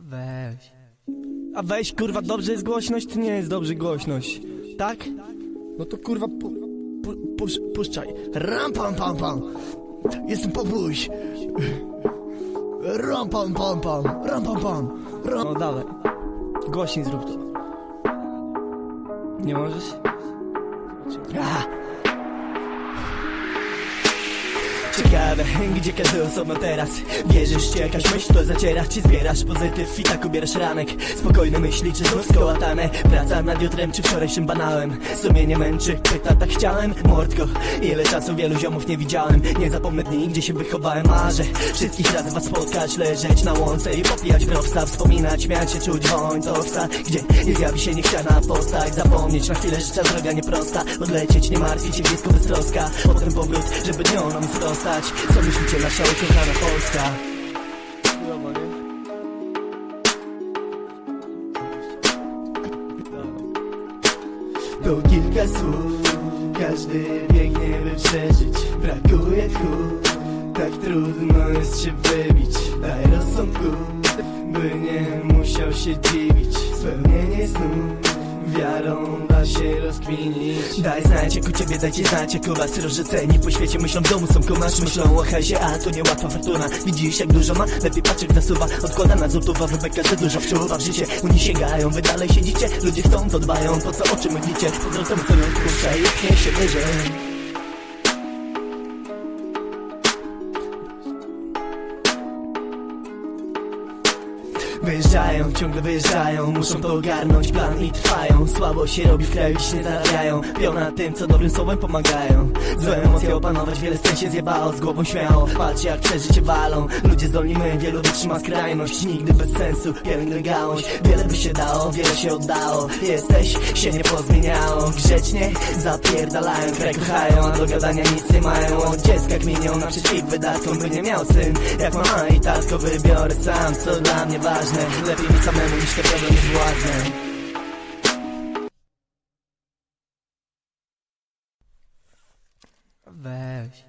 Weź. A weź, kurwa, dobrze jest głośność, czy nie jest dobrze głośność? Tak? No to kurwa, pu, pu, pusz, puszczaj. Ram pam pam pam. Jestem popuś. Ram pam pam pam. Ram pam pam. Ram. No dawaj. Głośniej zrób to. Nie możesz? A. Ciekawe, gdzie każdy osobno teraz? Wierzysz ci jakaś myśl, to zaciera. Czy zbierasz pozytyw i tak ubierasz ranek? Spokojne myśli, czy znów skołatane Praca nad jutrem, czy wczorajszym banałem? Sumienie męczy, pyta tak chciałem. Mordko, ile czasu wielu ziomów nie widziałem? Nie zapomnę dni, gdzie się wychowałem. Marzę, wszystkich raz was spotkać Leżeć na łące i popijać browsa Wspominać, śmiać się, czuć woń Gdzie nie zjawi się niechciana postać? Zapomnieć na chwilę, że czas droga nieprosta. Odlecieć, nie martwić się, blisko bez troska. Potem powrót, żeby dnią nam sprostać Co myślicie, nasza ukochana Polska? To kilka słów, każdy biegnie by przeżyć. Brakuje tchu, tak trudno jest się wybić. Daj rozsądku, by nie musiał się dziwić. Spełnienie snu, wiarą da się rozkminić. Daj znać jak u ciebie, dajcie znać jak u was Rozrzuceni po świecie myślą domu są komasz Myślą o hajsie, a to niełatwa fortuna. Widzisz jak dużo ma, lepiej paczek zasuwa. Odkłada na złotowa, wybeka, że dużo wczuwa w życie. Oni sięgają, wy dalej siedzicie. Ludzie chcą, to dbają, po co oczy mydlicie Pod rotem co ją kurcza i pnie się wyżej. Wyjeżdżają, ciągle wyjeżdżają Muszą to ogarnąć, plan i trwają Słabo się robi w kraju, dziś nie zarabiają. Pią na tym, co dobrym słowem pomagają. Złe emocje opanować, wiele scen się zjebało. Z głową śmiało, patrzcie jak przeżycie walą. Ludzie zdolni my, wielu wytrzyma skrajność. Nigdy bez sensu, pielęgny gałąź. Wiele by się dało, wiele się oddało. Jesteś, się nie pozmieniało. Grzecznie zapierdalają, kraj kochają A do gadania nic nie mają. Od dziecka kminią naprzeciw wydatkom By nie miał syn, jak mama i tatko Wybiorę sam, co dla mnie ważne. Lepiej mi samemu niż te problemy z Weź